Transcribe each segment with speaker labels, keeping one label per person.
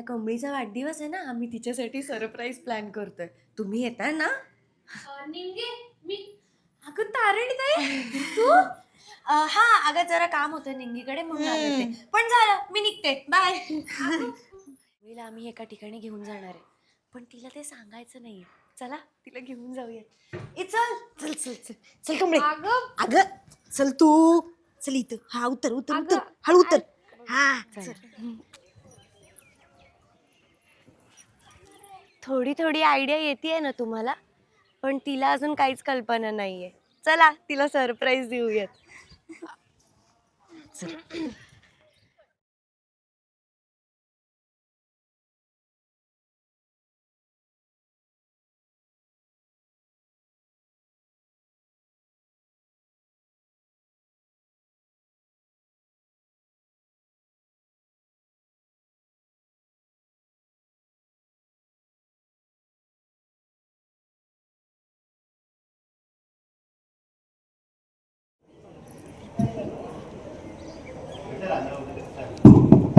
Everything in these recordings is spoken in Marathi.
Speaker 1: आपल्या कमळीचा वाढदिवस आहे ना आम्ही तिच्यासाठी सरप्राईज प्लॅन करतोय. तुम्ही येताय ना?
Speaker 2: निंगे मी
Speaker 1: अगं तारणी ताई तू? अं, हा अगं जरा काम होतं निंगीकडे म्हणून आले होते. पण झालं मी निघते. बाय कमळीला आम्ही एका ठिकाणी घेऊन जाणार आहे. पण तिला ते सांगायचं नाहीये. चला तिला घेऊन जाऊया. ए चल चल चल चल. चल कमळे.
Speaker 2: अगं.
Speaker 3: अगं चल तू. चल इथं. हा उतर उतर उतर. हळू उतर. हा
Speaker 1: चल. थोडी थोडी आयडिया येते ना तुम्हाला पण तिला अजून काहीच कल्पना नाहीये. चला तिला सरप्राईज देऊयात.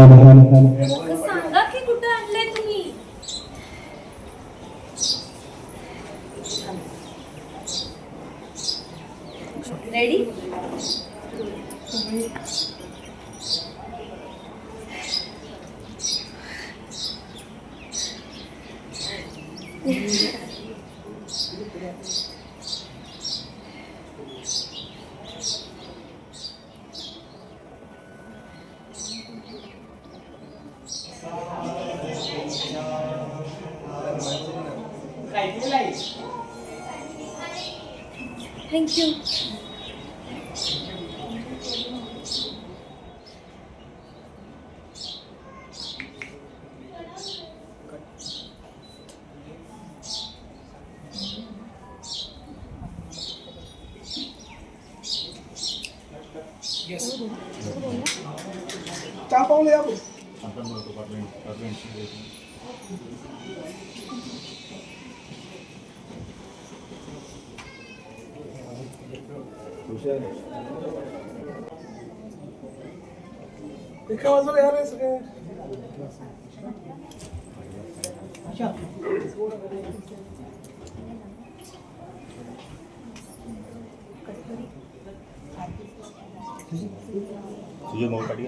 Speaker 2: सांगा की Thank you.
Speaker 1: Yes. Yeah.
Speaker 4: Yeah. Yeah. या एका बाजूला या रे सगळे
Speaker 5: तुझे मोबाईल पाठी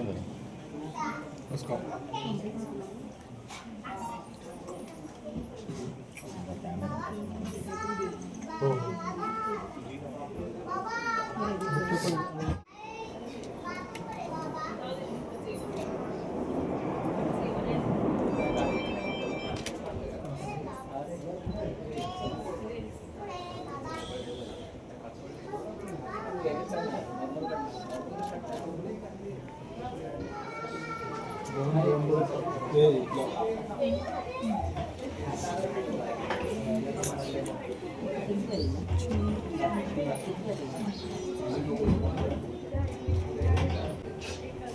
Speaker 5: घ्या ना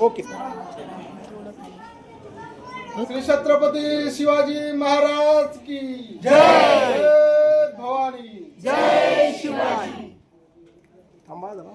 Speaker 4: ओके. श्री छत्रपती शिवाजी महाराज की जय. भवानी. जय शिवाजी. थांबा जरा.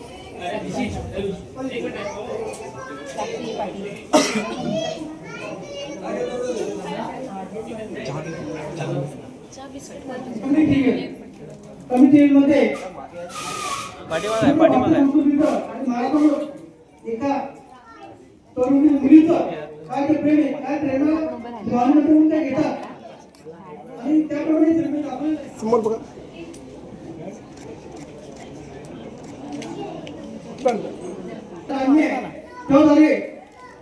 Speaker 4: ना पाठीमाग. आहे पाठीमाग आहे
Speaker 6: एका तरुणी मुलीचं काय ते प्रेम आहे काय प्रेमाला भावनेमध्ये म्हणून त्या घेतात आणि त्याप्रमाणे समोर बघा अन्य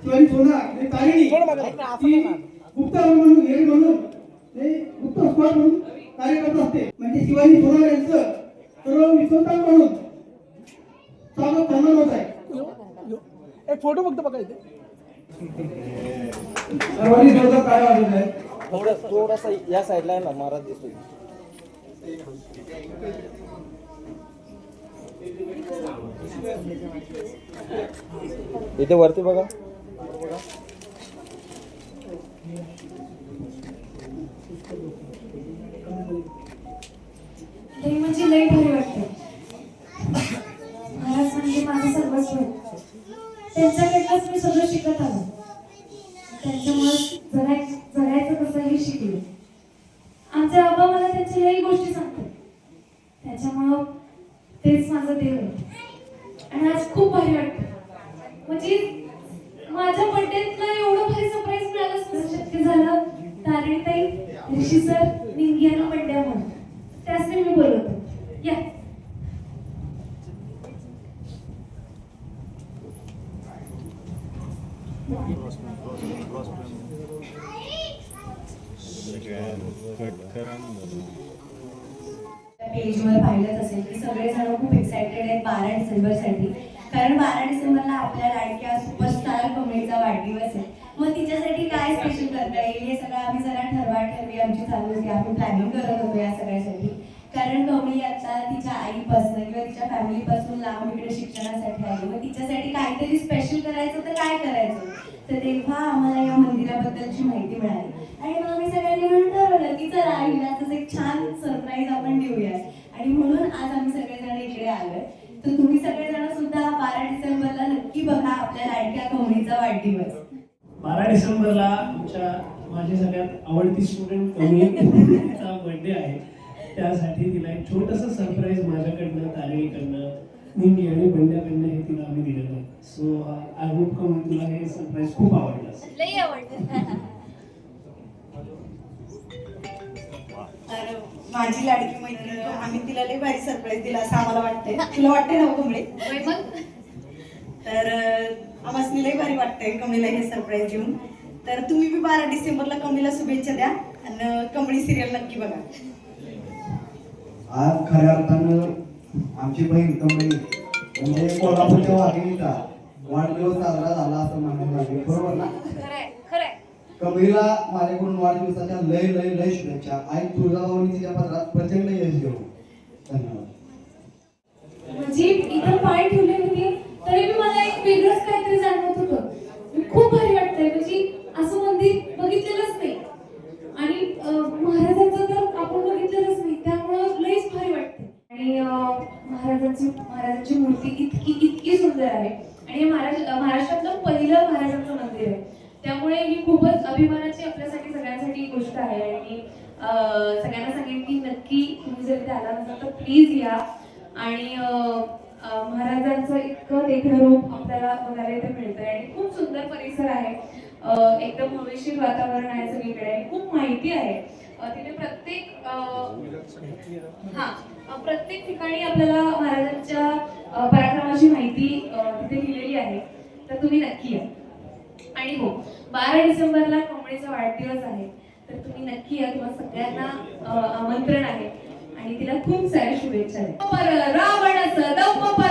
Speaker 6: शिवाजी सोना तारिणी ती म्हणून हे म्हणून गुप्त स्क्वॉड म्हणून कार्य करत असते म्हणजे शिवाजी सोनार यांचं सर्व विश्वतान म्हणून स्वागत होत आहे एक फोटो फक्त बघा इथे सर्वांनी जोरदार काय आहे
Speaker 4: थोडासा या साईडला आहे ना महाराज दिसतोय इथे वरती बघा.
Speaker 2: तेच माझं देव आहे. आणि आज खूप भारी वाटत. म्हणजे माझ्या बर्थडेतला एवढं भारी सरप्राईज मिळालं शक्य झालं तारिणीताई ऋषी सर निंगियाना बर्थडे म्हणून. त्याचने मी बोलवतो. या.
Speaker 7: पेजवर पाहिलंच असेल की सगळेजण खूप एक्साइटेड आहेत बारा डिसेंबरसाठी. कारण बारा डिसेंबरला आपल्या लाडक्या सुपरस्टार कमळीचा वाढदिवस आहे. मग तिच्यासाठी काय स्पेशल करता येईल हे सगळं आम्ही जरा ठरवा ठरवी आमची चालू होती. आम्ही प्लॅनिंग करत होतो या सगळ्यासाठी. कारण कमळी आता तिच्या आईपासून किंवा तिच्या फॅमिलीपासून लांब इकडे शिक्षणासाठी आली. मग तिच्यासाठी काहीतरी स्पेशल करायचं तर काय करायचं? तर तेव्हा आम्हाला या मंदिराबद्दलची माहिती मिळाली. आणि मग आम्ही सगळ्यांनी मिळून ठरवलं की चला हिला असंच एक छान सरप्राईज आपण देऊया आणि म्हणून आज आम्ही सगळेजण इकडे आलोय. तर तुम्ही सगळेजण सुद्धा बारा डिसेंबरला नक्की बघा आपल्या लाडक्या कमळीचा वाढदिवस.
Speaker 8: बारा डिसेंबरला आमच्या माझी सगळ्यात आवडती स्टुडंट कमळीचा बर्थडे आहे. त्यासाठी तिला एक छोटंसं सरप्राईज माझ्याकडनं तारिणीकडनं निंगी आणि बंड्याकडनं हे तिला आम्ही दिलेलं आहे. सो आय होप कमी तुला हे सरप्राईज खूप आवडलं
Speaker 1: लई
Speaker 9: तर माझी लाडकी मैत्रीण आम्ही तिला लई भारी सरप्राईज दिला असं आम्हाला वाटतंय. तुला वाटतंय ना हो, कमळे? तर आम्हाला लई भारी वाटतंय कमळीला हे सरप्राईज देऊन. तर तुम्ही बी बारा डिसेंबरला कमळीला शुभेच्छा द्या. आणि कमळी सिरियल नक्की बघा.
Speaker 10: आज खऱ्या अर्थानं आमची बहीण कमळी म्हणजे कोल्हापूरच्या वाघिणीचा वाढदिवस साजरा झाला असं म्हणायला लागेल बरोबर ना? कमळीला माझ्याकडून वाढदिवसाच्या लय लय लय शुभेच्छा. आई तुळजाभवानी तिच्या पत्रात प्रचंड यश देऊ धन्यवाद.
Speaker 2: म्हणजे इथं पाय ठेवले होते तरी मी मला एक वेगळंच काहीतरी जाणवत होतं. मी खूप भारी वाटतंय म्हणजे असं मंदिर बघितलेलंच नाही. आणि अं, महाराजांचं तर आपण बघितलेलंच नाही त्यामुळं लईच भारी वाटते आणि अं, महाराजांची महाराजांची मूर्ती इतकी इतकी सुंदर आहे आणि हे महाराज महाराष्ट्रातलं पहिलं महाराजांचं मंदिर आहे त्यामुळे ही खूपच अभिमानाची आपल्यासाठी सगळ्यांसाठी गोष्ट आहे आणि अं, सगळ्यांना सांगेन की नक्की तुम्ही जर इथे आला नसाल तर प्लीज या आणि अं, अं, महाराजांचं इतकं देखणं रूप आपल्याला बघायला इथे मिळतंय आणि खूप सुंदर परिसर आहे. एकदम हवेशीर वातावरण आहे सगळीकडे आणि खूप माहिती आहे. तिथे प्रत्येक हा प्रत्येक ठिकाणी आपल्याला महाराजांच्या पराक्रमाची माहिती तिथे लिहिलेली आहे. तर तुम्ही नक्की या. आणि हो बारा डिसेंबरला कोंबडीचा वाढदिवस आहे. तर तुम्ही नक्की या. तुम्हाला सगळ्यांना आमंत्रण आहे. आणि तिला खूप साऱ्या शुभेच्छा द्या पर